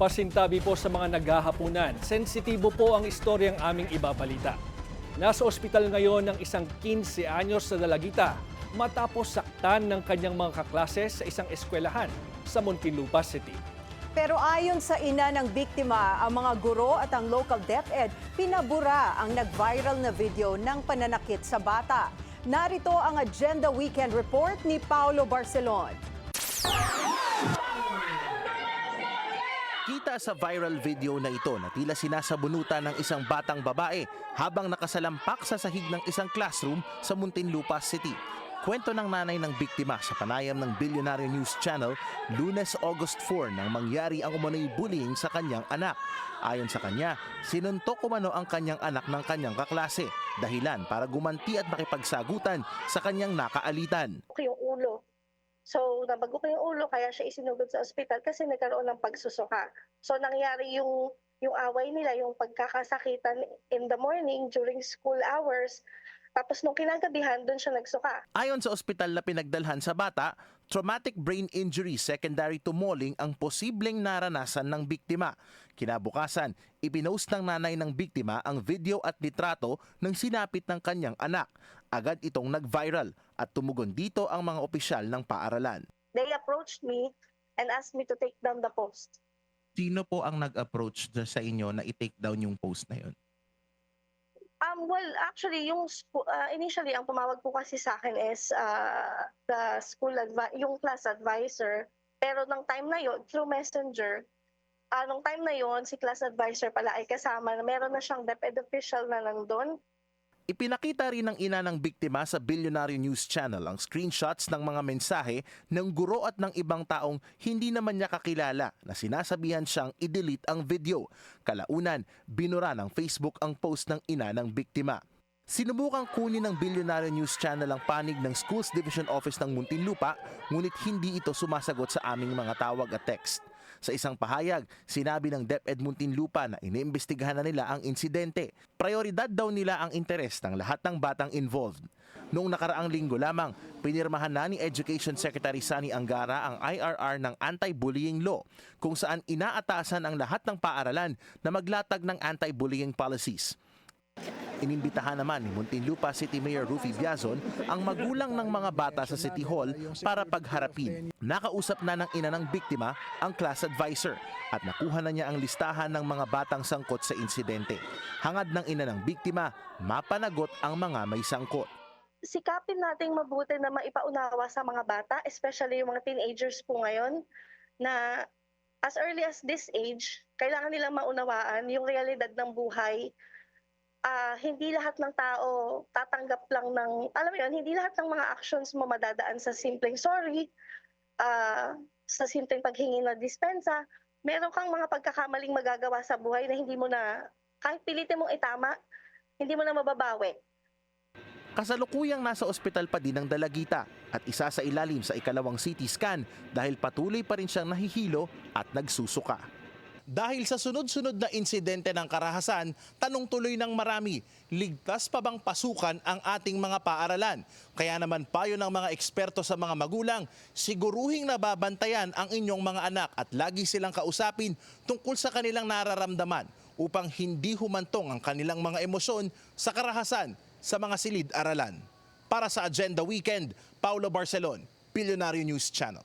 Pasintabi po sa mga naghahapunan. Sensitibo po ang istoryang aming ibabalita. Nasa ospital ngayon ng isang 15 anyos na dalagita matapos saktan ng kanyang mga kaklase sa isang eskwelahan sa Muntinlupa City. Pero ayon sa ina ng biktima, ang mga guro at ang local DepEd pinabura ang nag-viral na video ng pananakit sa bata. Narito ang Agenda Weekend Report ni Paulo Barcelon. Kita sa viral video na ito na tila sinasabunutan ng isang batang babae habang nakasalampak sa sahig ng isang classroom sa Muntinlupa City. Kwento ng nanay ng biktima sa panayam ng Billionaire News Channel, lunes August 4 nang mangyari ang umano'y bullying sa kanyang anak. Ayon sa kanya, sinuntok umano ang kanyang anak ng kanyang kaklase, dahilan para gumanti at makipagsagutan sa kanyang nakaalitan. yung ulo. So, nabago ko yung ulo, kaya siya isinugod sa ospital kasi nagkaroon ng pagsusuka. So, nangyari yung, yung away nila, yung pagkakasakitan in the morning during school hours. Tapos nung kinagabihan, doon siya nagsuka. Ayon sa ospital na pinagdalhan sa bata, traumatic brain injury secondary to mauling ang posibleng naranasan ng biktima. Kinabukasan, ipinost ng nanay ng biktima ang video at litrato ng sinapit ng kanyang anak. Agad itong nag-viral at tumugon dito ang mga opisyal ng paaralan. They approached me and asked me to take down the post. Sino po ang nag-approach sa inyo na i-take down yung post na yun? Um, well, actually, yung uh, initially, ang tumawag po kasi sa akin is uh, the school yung class advisor. Pero nung time na yon through messenger, ah nung time na yon si class advisor pala ay kasama na meron na siyang DepEd official na nandun. Ipinakita rin ng ina ng biktima sa Billionaire News Channel ang screenshots ng mga mensahe ng guro at ng ibang taong hindi naman niya kakilala na sinasabihan siyang i-delete ang video. Kalaunan, binura ng Facebook ang post ng ina ng biktima. Sinubukang kunin ng Billionaire News Channel ang panig ng Schools Division Office ng Muntinlupa ngunit hindi ito sumasagot sa aming mga tawag at text. Sa isang pahayag, sinabi ng DepEd Muntinlupa na iniimbestigahan na nila ang insidente. Prioridad daw nila ang interes ng lahat ng batang involved. Noong nakaraang linggo lamang, pinirmahan na ni Education Secretary Sani Angara ang IRR ng Anti-Bullying Law kung saan inaatasan ang lahat ng paaralan na maglatag ng anti-bullying policies. Inimbitahan naman ni Muntinlupa City Mayor Rufy Biazon ang magulang ng mga bata sa City Hall para pagharapin. Nakausap na ng ina ng biktima ang class advisor at nakuha na niya ang listahan ng mga batang sangkot sa insidente. Hangad ng ina ng biktima, mapanagot ang mga may sangkot. Sikapin nating mabuti na maipaunawa sa mga bata, especially yung mga teenagers po ngayon, na as early as this age, kailangan nilang maunawaan yung realidad ng buhay ah hindi lahat ng tao tatanggap lang ng, alam mo yun, hindi lahat ng mga actions mo madadaan sa simpleng sorry, ah sa simpleng paghingi ng dispensa. Meron kang mga pagkakamaling magagawa sa buhay na hindi mo na, kahit pilitin mong itama, hindi mo na mababawi. Kasalukuyang nasa ospital pa din ang dalagita at isa sa ilalim sa ikalawang CT scan dahil patuloy pa rin siyang nahihilo at nagsusuka. Dahil sa sunod-sunod na insidente ng karahasan, tanong tuloy ng marami, ligtas pa bang pasukan ang ating mga paaralan? Kaya naman payo ng mga eksperto sa mga magulang, siguruhing nababantayan ang inyong mga anak at lagi silang kausapin tungkol sa kanilang nararamdaman upang hindi humantong ang kanilang mga emosyon sa karahasan sa mga silid-aralan. Para sa Agenda Weekend, Paulo Barcelon, Billionaire News Channel.